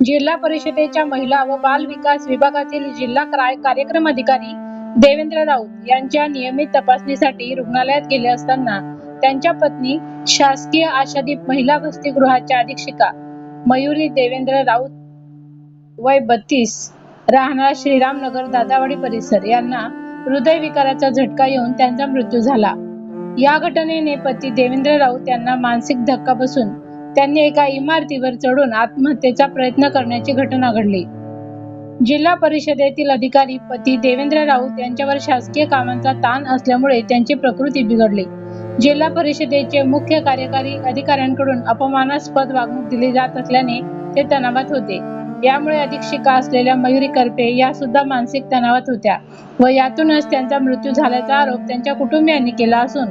जिल्हा परिषदेच्या महिला व बाल विकास विभागातील जिल्हा कार्यक्रम अधिकारी देवेंद्र राऊत यांच्या नियमित तपासणीसाठी रुग्णालयात गेले असताना त्यांच्या पत्नी शासकीय आशादीप महिला वसतिगृहाच्या अधीक्षिका मयुरी देवेंद्र राऊत वय बत्तीस राहणार श्रीरामनगर दादावाडी परिसर यांना हृदयविकाराचा झटका येऊन त्यांचा मृत्यू झाला. या घटनेने पती देवेंद्र राऊत यांना मानसिक धक्का बसून त्यांनी एका इमारतीवर चढून आत्महत्येचा प्रयत्न करण्याची घटना घडली. जिल्हा परिषदेतील अधिकारी पती देवेंद्र राऊत यांच्यावर शासकीय कामांचा ताण असल्यामुळे त्यांची प्रकृती बिघडली. जिल्हा परिषदेचे मुख्य कार्यकारी अधिकाऱ्यांकडून अपमानास्पद वागणूक दिली जात असल्याने ते तणावात होते. यामुळे अधीक्षिका असलेल्या मयुरी करपे या सुद्धा मानसिक तणावात होत्या व यातूनच त्यांचा मृत्यू झाल्याचा आरोप त्यांच्या कुटुंबियांनी केला असून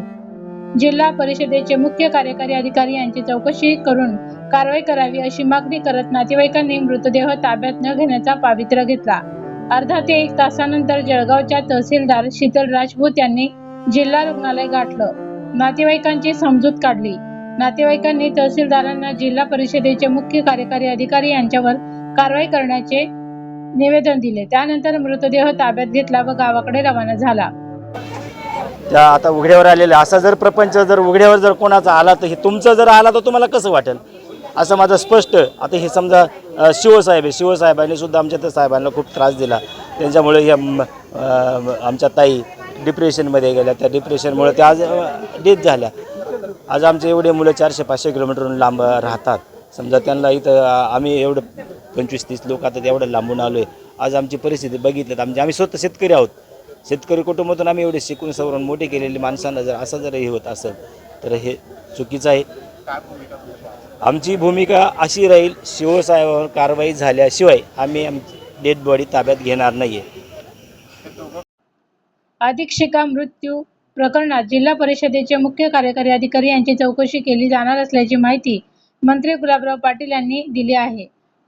जिल्हा परिषदेचे मुख्य कार्यकारी अधिकारी यांची चौकशी करून कारवाई करावी अशी मागणी करत नातेवाईकांनी मृतदेह ताब्यात न घेण्याचा पावित्र्य घेतला. अर्धा ते एक तासानंतर जळगावच्या तहसीलदार शीतल राजपूत यांनी जिल्हा रुग्णालय गाठलं. नातेवाईकांची समजूत काढली. नातेवाईकांनी तहसीलदारांना जिल्हा परिषदेचे मुख्य कार्यकारी अधिकारी यांच्यावर कारवाई करण्याचे निवेदन दिले. त्यानंतर मृतदेह ताब्यात घेतला व गावाकडे रवाना झाला. त्या आता उघड्यावर आलेल्या असा जर प्रपंच जर उघड्यावर जर कोणाचा आला तर हे तुमचं जर आला तर तुम्हाला कसं वाटेल? असं माझं स्पष्ट आता हे समजा शिवसाहेब आहे शिवसाहेबांनी सुद्धा आमच्या त्या साहेबांना खूप त्रास दिला. त्यांच्यामुळे ह्या आमच्या ताई डिप्रेशनमध्ये गेल्या त्या डिप्रेशनमुळे त्या आज डेथ झाल्या. आज आमचे एवढे मुलं चारशे पाचशे किलोमीटरहून लांब राहतात. समजा त्यांना इथं आम्ही एवढं पंचवीस तीस लोक आता एवढं लांबून आलो आहे आज आमची परिस्थिती बघितली तर आमची आम्ही स्वतः शेतकरी आहोत. शेतकरी कुटुंबातून आम्ही एवढे शिकून सवरून मोठे केलेले माणसांना जर असं जर हे होत असेल तर हे चुकीचं आहे. आमची भूमिका अशी राहील शिवसाहेबांवर कारवाई झाल्याशिवाय आम्ही आमची डेड बॉडी ताब्यात घेणार नाही आहे अधीक्षिका मृत्यू प्रकरणात जिल्हा परिषदेचे मुख्य कार्यकारी अधिकारी यांची चौकशी केली जाणार असल्याची माहिती मंत्री गुलाबराव पाटील यांनी दिली आहे.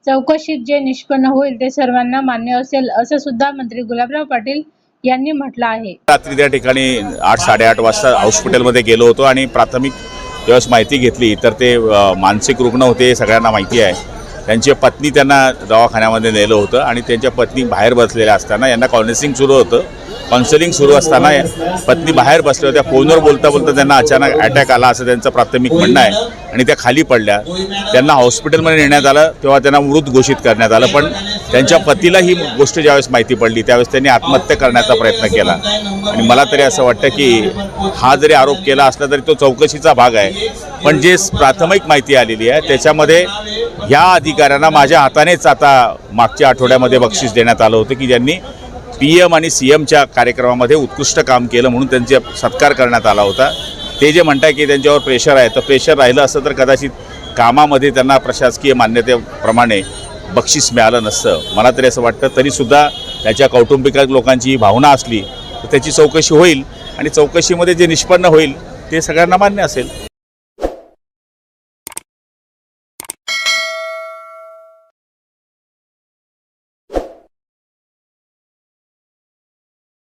चौकशीत जे निष्पन्न होईल ते सर्वांना मान्य असेल असं सुद्धा मंत्री गुलाबराव पाटील यांनी म्हटलं आहे. रात्री त्या ठिकाणी आठ साडेआठ वाजता हॉस्पिटलमध्ये गेलो होतो आणि प्राथमिक ज्यावेळेस माहिती घेतली तर ते मानसिक रुग्ण होते हे सगळ्यांना माहिती आहे. त्यांची पत्नी त्यांना दवाखान्यामध्ये नेलं होतं आणि त्यांच्या पत्नी बाहेर बसलेल्या असताना यांना काउन्सिलिंग सुरू होतं. काउन्सिलिंग सुरू असताना पत्नी बाहेर बसल्या होत्या. फोनवर बोलता बोलता त्यांना अचानक अटॅक आला असं त्यांचं प्राथमिक म्हणणं आहे. आणि त्या खाली पडल्या. त्यांना हॉस्पिटलमध्ये नेण्यात आलं तेव्हा त्यांना मृत घोषित करण्यात आलं. पण त्यांच्या पतीला ही गोष्ट ज्यावेळेस माहिती पडली त्यावेळेस त्यांनी आत्महत्या करण्याचा प्रयत्न केला. आणि मला तरी असं वाटतं की हा जरी आरोप केला असला तरी तो चौकशीचा भाग आहे. पण जे प्राथमिक माहिती आलेली आहे त्याच्यामध्ये ह्या अधिकाऱ्यांना माझ्या हातानेच आता मागच्या आठवड्यामध्ये बक्षीस देण्यात आलं होतं की ज्यांनी पी एम आणि सी एमच्या कार्यक्रमामध्ये उत्कृष्ट काम केलं म्हणून त्यांचे सत्कार करण्यात आला होता. ते जे म्हणताय की त्यांच्यावर प्रेशर आहे तर प्रेशर राहिलं असतं तर कदाचित कामामध्ये त्यांना प्रशासकीय मान्यतेप्रमाणे बक्षीस मिळालं नसतं. मला तरी असं वाटतं तरीसुद्धा त्याच्या कौटुंबिक लोकांची ही भावना असली तर त्याची चौकशी होईल आणि चौकशीमध्ये जे निष्पन्न होईल ते सगळ्यांना मान्य असेल.